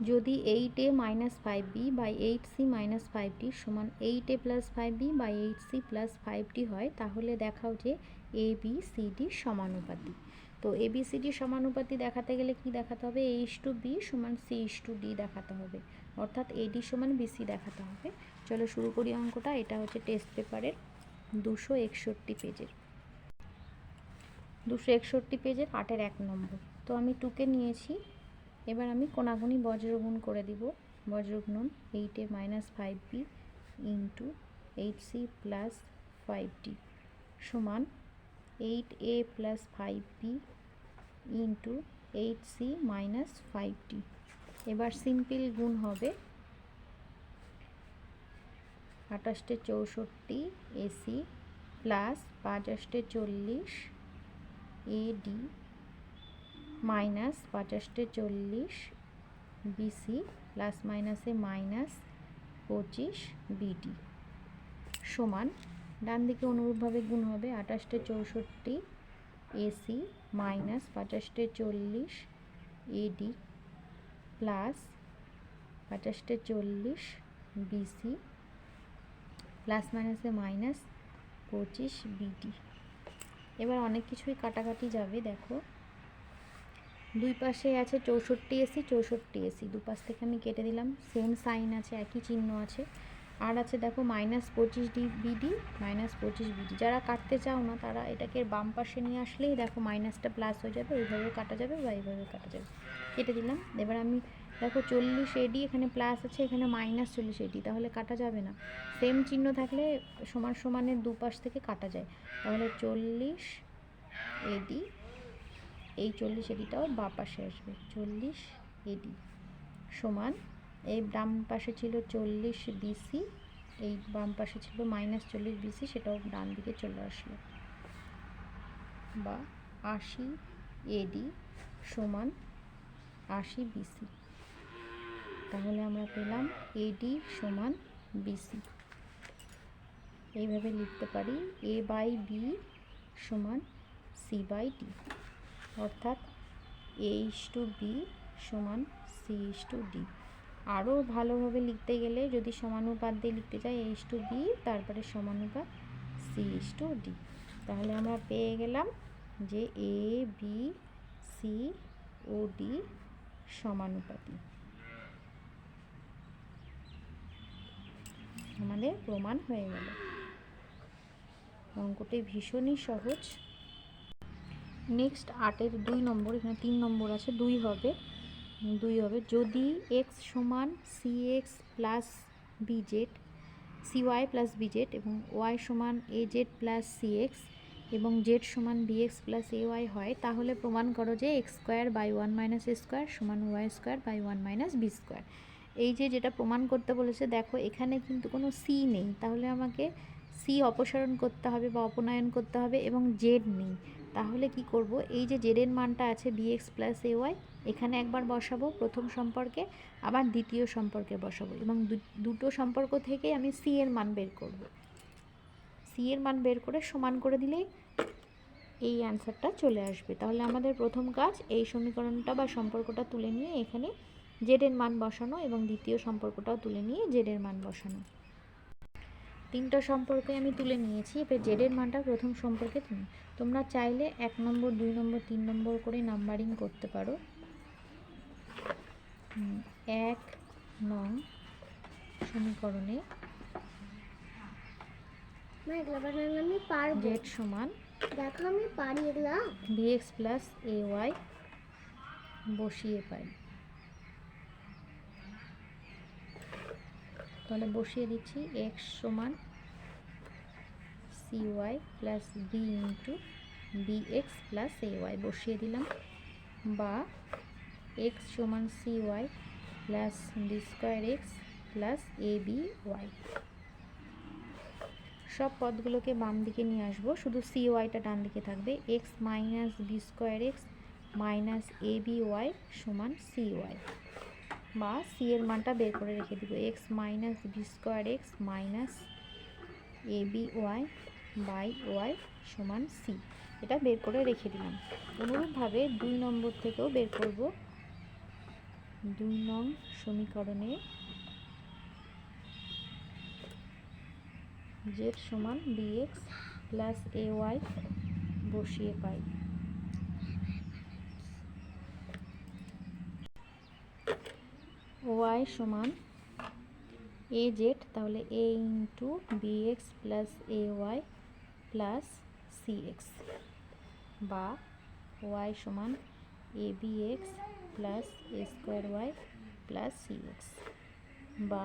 যদি eight A minus five B by eight C minus five D সমান eight A plus five B by eight C plus five D হয়, তাহলে দেখাও যে A B C D সমানুপাতি। তো A B C D সমানুপাতি দেখাতে গেলে কি দেখাতে হবে? এইচ টু বি সমান সি এইচ টু ডি দেখাতে হবে। অর্থাৎ এডি সমান বিসি দেখাতে হবে। চলো শুরু করি অঙ্কটা। এটা হচ্ছে টেস্ট পেপারের দুশো একষট্টি পেজের। দুশো একষট্টি পেজের আটের এক নম্বর। তো আমি টুকে নিয়েছি। এবার আমি কোনাগুনি বজ্রগুণ করে দিব। বজ্রগুণন eight A minus five B into eight C plus five D সমান eight A plus five B into eight C minus five D এবার সিম্পল গুণ হবে আঠাশটে চৌষট্টি এসি প্লাস পাঁচ আষ্টে চল্লিশ এডি মাইনাস পঁচাশটে চল্লিশ বিসি প্লাস মাইনাসে মাইনাস পঁচিশ বিডি সমান, ডান দিকে অনুরূপভাবে গুণ হবে আঠাশটে চৌষট্টি এসি মাইনাস পঁচাশটে চল্লিশ এডি প্লাস পঁচাশটে চল্লিশ বিসি প্লাস মাইনাসে মাইনাস পঁচিশ বিডি। এবার অনেক কিছুই কাটাকাটি যাবে, দেখো। দুই পাশে আছে চৌষট্টি এসি চৌষট্টি এসি দুপাশ থেকে আমি কেটে দিলাম। সেম সাইন আছে, একই চিহ্ন আছে। আর আছে দেখো মাইনাস পঁচিশ ডি বিডি মাইনাস পঁচিশ বিডি যারা কাটতে চাও না, তারা এটাকে বাম পাশে নিয়ে আসলেই দেখো মাইনাসটা প্লাস হয়ে যাবে। এইভাবে কাটা যাবে বা এইভাবে কাটা যাবে। কেটে দিলাম। এবার আমি দেখো চল্লিশ এডি এখানে প্লাস আছে, এখানে মাইনাস চল্লিশ এডি তাহলে কাটা যাবে না। সেম চিহ্ন থাকলে সমান সমানের দুপাশ থেকে কাটা যায়। তাহলে চল্লিশ এডি এই চল্লিশ এডিটাও বা পাশে আসবে। চল্লিশ এডি সমান, এই ডান পাশে ছিল চল্লিশ বিসি এই বাম পাশে ছিল মাইনাস চল্লিশ বিসি সেটাও ডান দিকে চলে আসলো। বা আশি এডি সমান আশি বিসি তাহলে আমরা পেলাম এডি সমান বিসি এইভাবে লিখতে পারি এ বাই বি সমান সি বাই ডি অর্থাৎ এইচ টু বি সমান সি এইচ টু ডি আরও ভালোভাবে লিখতে গেলে যদি সমানুপাত দিয়ে লিখতে চাই এইচ টু বি তারপরে সমানুপাত সি এইচ টু ডি তাহলে আমরা পেয়ে গেলাম যে এ বি সি ও ডি সমানুপাতি। আমাদের প্রমাণ হয়ে গেল। অঙ্কটি ভীষণই সহজ। নেক্সট আটের দুই নম্বর, এখানে তিন নম্বর আছে, দুই হবে দুই হবে। যদি এক্স সমান C X plus B Z C Y plus B Z এবং ওয়াই সমান A Z plus C X এবং জেড সমান B X plus A Y হয়, তাহলে প্রমাণ করো যে X square by one minus A square সমান Y square by one minus B square এই যে যেটা প্রমাণ করতে বলেছে, দেখো এখানে কিন্তু কোনো সি নেই, তাহলে আমাকে সি অপসারণ করতে হবে বা অপনয়ন করতে হবে এবং জেড নেই। তাহলে কি করব? এই যে জেডের মানটা আছে বিএক্স প্লাস এ ওয়াই এখানে একবার বসাবো প্রথম সম্পর্কে, আবার দ্বিতীয় সম্পর্কে বসাবো এবং দুটো সম্পর্ক থেকে আমি সি এর মান বের করব। সি এর মান বের করে সমান করে দিলেই এই অ্যান্সারটা চলে আসবে। তাহলে আমাদের প্রথম কাজ এই সমীকরণটা বা সম্পর্কটা তুলে নিয়ে এখানে জেডের মান বসানো এবং দ্বিতীয় সম্পর্কটাও তুলে নিয়ে জেডের মান বসানো। তিনটা সম্পর্কে আমি তুলে নিয়েছি। এবার জেডের মানটা প্রথম সম্পর্কে তুমি। তোমরা চাইলে এক নম্বর দুই নম্বর তিন নম্বর করে নাম্বারিং করতে পারো। এক নং সমীকরণে আমি পারব। জেড সমান দেখো আমি পারি এগুলা। বিএক্স প্লাস এ ওয়াই বসিয়ে পাই। তাহলে বসিয়ে দিচ্ছি এক্স সমান C Y plus B into B X plus A Y বসিয়ে দিলাম। বা এক্স সমান C Y plus B square X plus A B Y সব পদগুলোকে বাম দিকে নিয়ে আসব। শুধু সি ওয়াইটা ডান দিকে থাকবে। X minus B square X minus A B Y সমান সি ওয়াই বা সি এর মানটা বের করে রেখে দিব। X minus B square X minus A B Y by Y সমান সি। এটা বের করে রেখে দিলাম। অনুরূপভাবে দুই নম্বর থেকেও বের করব। দুই নং সমীকরণে জেড সমান বিএক্স প্লাস এ ওয়াই বসিয়ে পাই। ওয়াই সমান এ জেড তাহলে A into BX plus A Y plus C X বা ওয়াই সমান A B X plus A square Y plus C X বা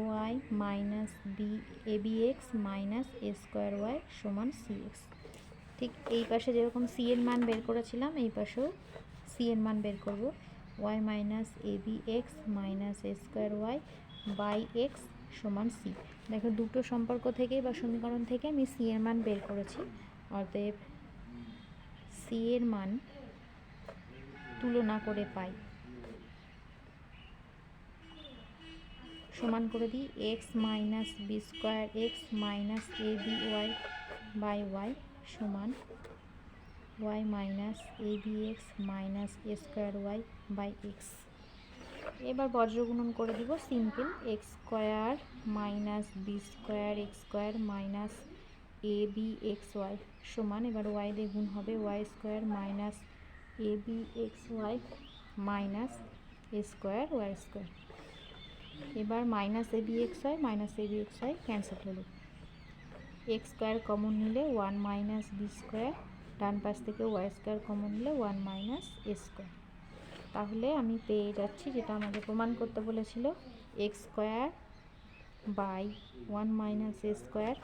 Y minus B A B X minus A square Y সমান C X ঠিক এই পাশে যেরকম C এর মান বের করেছিলাম, এই পাশেও সি এর মান বের করব। Y minus A B X minus A square Y by X সমান সি দেখো, দুটো সম্পর্ক থেকে বা সমীকরণ থেকে আমি সি এর মান বের করেছি। অতএব সি এর মান তুলনা করে পাই। সমান করে দিই X minus B square X minus A B Y by Y সমান Y minus A B X minus A square Y by X এবার বজ্রগুণন করে দিব simple X square minus B square X square minus A B X Y সমান, এবার Y দিয়ে গুণ হবে Y square minus A B X Y minus A square Y square. এবার minus A B X Y, minus A B X Y cancel হলো। X square common নিলে one minus B square, ডান পাশ থেকে Y square common নিলে one minus A square. তাহলে আমি পেয়ে যাচ্ছি যেটা আমাকে প্রমাণ করতে বলেছিল X square by one minus A square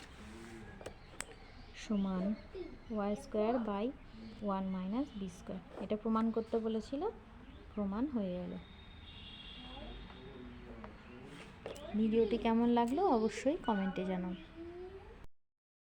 সমান Y square by one minus B square এটা প্রমাণ করতে বলেছিল, প্রমাণ হয়ে গেল। ভিডিওটি কেমন লাগল অবশ্যই কমেন্টে জানাও।